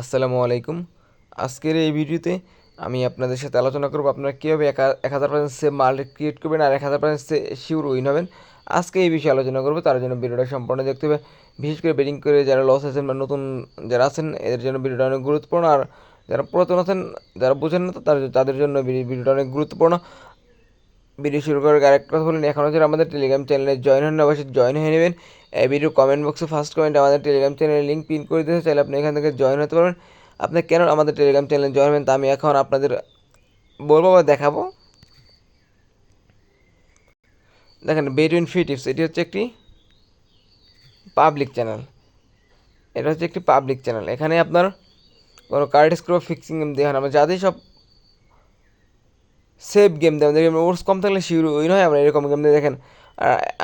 আসসালামু আলাইকুম। আজকের এই ভিডিওতে আমি আপনাদের সাথে আলোচনা করব আপনারা কীভাবে এক হাজার পার্সেন্ট সেভ মাল্টি ক্রিয়েট করবেন আর এক হাজার পার্সেন্ট শিওর উইন হবেন। আজকে এই বিষয়ে আলোচনা করব, তার জন্য ভিডিওটা সম্পূর্ণ দেখতে হবে। বিশেষ করে বেটিং করে যারা লস আছেন বা নতুন যারা আছেন, এদের জন্য ভিডিওটা অনেক গুরুত্বপূর্ণ। আর যারা পুরাতন আছেন, যারা বোঝেন না, তাদের তাদের জন্য ভিডিওটা অনেক গুরুত্বপূর্ণ। ভিডিও শুরু করার আরেকটা কথা বলুন এখনও যারা আমাদের টেলিগ্রাম চ্যানেলে জয়েন হন না অবশ্যই জয়েন হয়ে নেবেন। এই ভিডিও কমেন্ট বক্সে ফার্স্ট কমেন্ট আমাদের টেলিগ্রাম চ্যানেলের লিঙ্ক পিন করে দিতে চাইলে আপনি এখান থেকে জয়েন হতে পারবেন। আপনি কেন আমাদের টেলিগ্রাম চ্যানেলে জয়েন হবেন তা আমি এখন আপনাদের বলব বা দেখাবো। দেখেন বেটুইন ফ্রি টিপস এটি হচ্ছে একটি পাবলিক চ্যানেল এটা হচ্ছে একটি পাবলিক চ্যানেল এখানে আপনার কোনো কার্ড স্ক্রো ফিক্সিং গেম দেখান আমরা যাদের সব সেভ গেম দেয়, আমাদের ওর্স কম থাকলে শিউর উইন হয় আমরা এরকম গেম দিয়ে, দেখেন।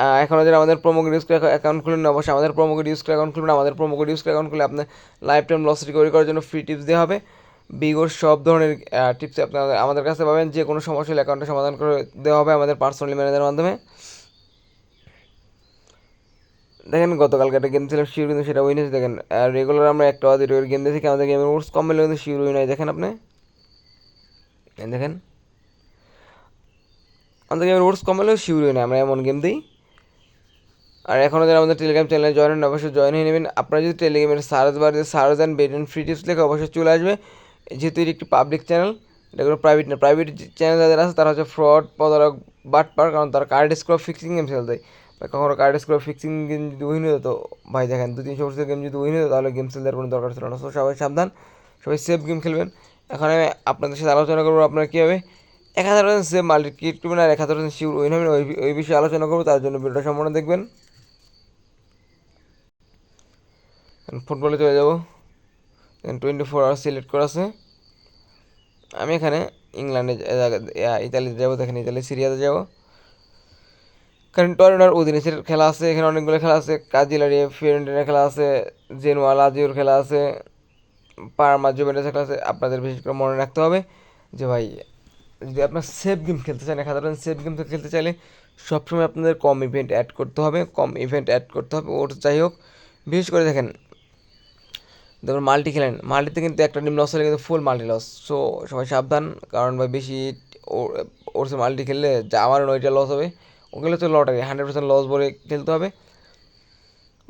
আর এখনও যারা আমাদের প্রোমো কোড ইউজ করে অ্যাকাউন্ট খুলুন অবশ্যই আমাদের প্রোমো কোড ইউজ করে অ্যাকাউন্ট খুলুন আমাদের প্রোমো কোড ইউজ করে অ্যাকাউন্ট খুলে আপনার লাইফ টাইম লস রিকভারি করার জন্য ফ্রি টিপস দেওয়া হবে। বিগোর সব ধরনের টিপস আপনারা আমাদের কাছে পাবেন, যে কোনো সমস্যা হলে অ্যাকাউন্টে সমাধান করে দেওয়া হবে আমাদের পার্সোনালি ম্যানেজারের মাধ্যমে। দেখেন, গতকালকে একটা গেম ছিল, শিওর কিন্তু সেটা উইন হয়েছে, দেখেন রেগুলার আমরা একটা আধ গেম দেখি আমাদের গেমের ওর্স কম মেলে কিন্তু শিওর উইন হয়, দেখেন আপনি। দেখেন। আমাদের গেমের ওর্স কম হলেও শিওর উইন আমরা এমন গেম দিই। আর এখনও যারা আমাদের টেলিগ্রাম চ্যানেলে জয়েন হন, অবশ্যই জয়েন হয়ে নেবেন। আপনারা যদি টেলিগ্রামের সার্চ বার দিয়ে search and bet and free tips লেখে অবশ্যই চলে আসবে। যেহেতু এটি একটি পাবলিক চ্যানেল এটা কোনো প্রাইভেট না প্রাইভেট চ্যানেল যাদের আছে, তারা হচ্ছে ফ্রড প্রতারক বাটপার কারণ তারা কার্ড স্ক্রপ ফিক্সিং গেম খেলতে। দেয় কখনো কার্ড স্ক্রপ ফিক্সিং গেম যদি উইন হতো ভাই দেখেন দু তিনশো বছরের গেম যদি উইন হতো তাহলে গেম সেল দেওয়ার কোনো দরকার ছিল না। সো সবাই সাবধান, সবাই সেফ গেম খেলবেন। এখন আমি আপনাদের সাথে আলোচনা করব, আপনারা কীভাবে এক হাজার পার্সেন্ট সেভ মাল্টি করবেন আর এক হাজার পার্সেন্ট শিওর উইন ওই ওই বিষয়ে আলোচনা করব, তার জন্য ভিডিওটা সম্পূর্ণ দেখবেন। ফুটবলে চলে যাব। টোয়েন্টি ফোর আওয়ার সিলেক্ট করা আছে। আমি এখানে ইংল্যান্ডে ইতালিতে যাব, দেখেন ইতালি, সিরিয়াতে যাব। কারণ টরিনোর উদিনেসের খেলা আছে, এখানে অনেকগুলো খেলা আছে। কাজিলারি ফিরেন্টিনের খেলা আছে, জেনুয়া, লাজিওর খেলা আছে, পারমা, জুভেন্টাসের খেলা আছে। আপনাদের বিশেষ করে মনে রাখতে হবে যে ভাই যদি আপনার সেফ গেম খেলতে চান এক হাজার সেফ গেম খেলতে চাইলে সবসময় আপনাদের কম ইভেন্ট অ্যাড করতে হবে, কম ইভেন্ট অ্যাড করতে হবে। ওর যাই হোক, বিশেষ করে দেখেন তারপর মাল্টি খেলেন মাল্টিতে কিন্তু একটা টিম লস হলে কিন্তু ফুল মাল্টি লস সো সবাই সাবধান, কারণ ভাই বেশি ওর সে মাল্টি খেললে যা আমার নয়টা লস হবে। ওগুলো তো লটারি হান্ড্রেড পার্সেন্ট লস বলে খেলতে হবে।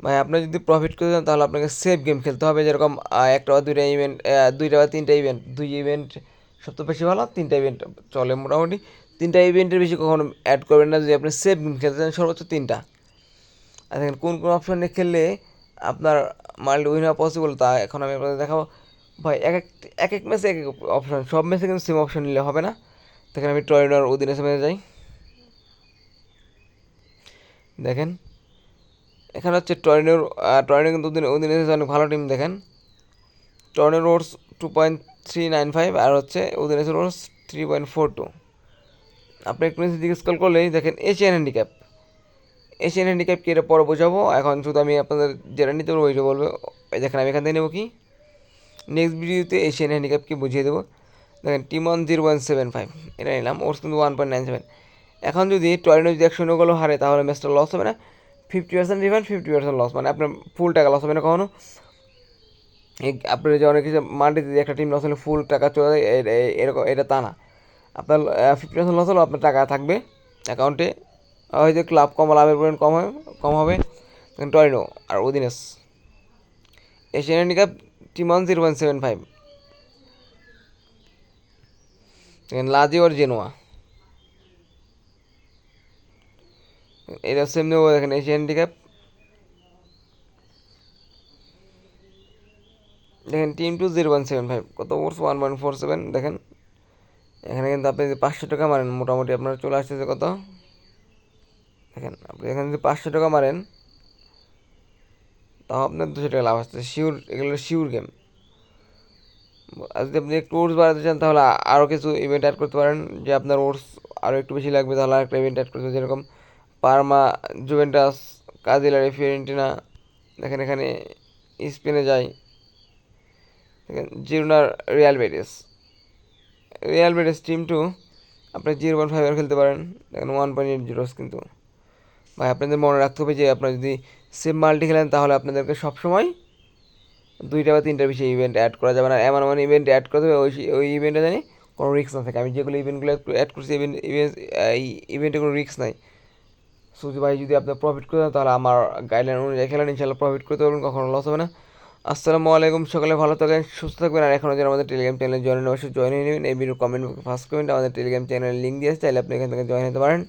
ভাই, আপনি যদি প্রফিট করতে চান, তাহলে আপনাকে সেফ গেম খেলতে হবে, যেরকম একটা বা দুইটা ইভেন্ট দুইটা বা তিনটা ইভেন্ট দুই ইভেন্ট সবচেয়ে বেশি ভালো, তিনটা ইভেন্ট চলে মোটামুটি। তিনটা ইভেন্টের বেশি কখনো অ্যাড করবেন না যদি আপনি সেফ গেম খেলতে চান, সর্বোচ্চ তিনটা। আর দেখেন, কোন কোন অপশানে খেললে আপনার মাল্টি উইন হওয়া পসিবল তা এখন আমি আপনাদের দেখাবো। ভাই, এক এক এক এক ম্যাচে এক এক অপশান সব ম্যাচে কিন্তু সেম অপশান নিলে হবে না। দেখেন, আমি টয়নোর উদিনেসে ম্যাচে যাই। দেখেন, এখানে হচ্ছে টর্নের টর্নে কিন্তু উদিনেসে অনেক ভালো টিম দেখেন। টর্নের odds two point three nine five আর হচ্ছে odds three point four two আপনি একটু দিকে স্কল করলেই দেখেন এশিয়ান হ্যান্ডিক্যাপ এশিয়ান হ্যান্ডিক্যাপ কি এটা পরে বোঝাবো। এখন শুধু আমি আপনাদের যেটা নিতে পারব ওইটা বলব। দেখেন আমি এখান থেকে নেব কি? নেক্সট ভিডিওতে এশিয়ান হ্যান্ডিক্যাপ কি বুঝিয়ে দেবো। দেখেন team one zero one seven five এটা নিলাম, ওর কিন্তু ওয়ান পয়েন্ট নাইন সেভেন এখন যদি টয়নো যদি একশো গোল হারে, তাহলে ম্যাচটা লস হবে না। Fifty percent refund fifty percent loss মানে আপনার ফুল টাকা লস হবে না কখনো। আপনার যে অনেক কিছু মাল্টিতে যদি একটা টিম লস হলে ফুল টাকা চলে যায় এরকম, এটা তা না। আপনার ফিফটি পার্সেন্ট লস হলেও আপনার টাকা থাকবে অ্যাকাউন্টে হয়তো ক্লাব কম লাভের পরিমাণ কম হবে কম হবে। Torino R Udinese Asian handicap team one zero one seven five Lazio or Genoa এটা সেম নেব দেখেন এশিয়ান হ্যান্ডিক্যাপ দেখেন team two zero one seven five কত odds one point four seven দেখেন, এখানে কিন্তু আপনি যদি পাঁচশো টাকা মারেন, মোটামুটি আপনার চলে আসতেছে কত? দেখেন, আপনি এখানে যদি পাঁচশো টাকা মারেন, তাও আপনার দুশো টাকা লাভ আসছে শিওর এগুলো শিওর গেম আর যদি আপনি একটু ওর্স বাড়াতে চান, তাহলে আরও কিছু ইভেন্ট অ্যাড করতে পারেন, যে আপনার ওর্স আরও একটু বেশি লাগবে, তাহলে আরেকটা ইভেন্ট অ্যাড করতে যেরকম পারমা, জুভেন্টাস, কাজিলারি ফিরেন্টিনা দেখেন, এখানে স্পেনে দেখেন জিরোনার Real Betis Real Betis team two আপনি জিরো পয়েন্ট ফাইভ খেলতে পারেন। দেখেন ওয়ান পয়েন্ট এইট জিরোস কিন্তু। ভাই, আপনাদের মনে রাখতে হবে যে, আপনার যদি সেম মাল্টি খেলেন, তাহলে আপনাদেরকে সবসময় দুইটা বা তিনটার বেশি ইভেন্ট অ্যাড করা যাবে না। এমন এমন ইভেন্ট অ্যাড করতে হবে ওই ওই ইভেন্টে জানি কোনো রিস্ক না থাকে। আমি যেগুলো ইভেন্টগুলো অ্যাড করছি ইভেন্ট ইভেন্ট এই ইভেন্টে কোনো রিস্ক নাই। সো ভাই, যদি আপনার প্রফিট করতে তাহলে আমার গাইডলাইন অনুযায়ী খেলেন। ইনশাল্লাহ প্রফিট করতে পারবেন কখনো লস হবে না। আসসালামু আলাইকুম, সকালে ভালো থাকেন, সুস্থ থাকবেন, আর এখনও যেন আমাদের টেলিগ্রাম চ্যানেলে জয়েন অবশ্যই জয়েন হয়ে নেবেন। এই ভিডিও কমেন্ট ফার্স্ট কমেন্ট আমাদের টেলিগ্রাম চ্যানেলের লিঙ্ক দিয়েছে তাহলে আপনি এখান থেকে জয়েন হতে পারেন।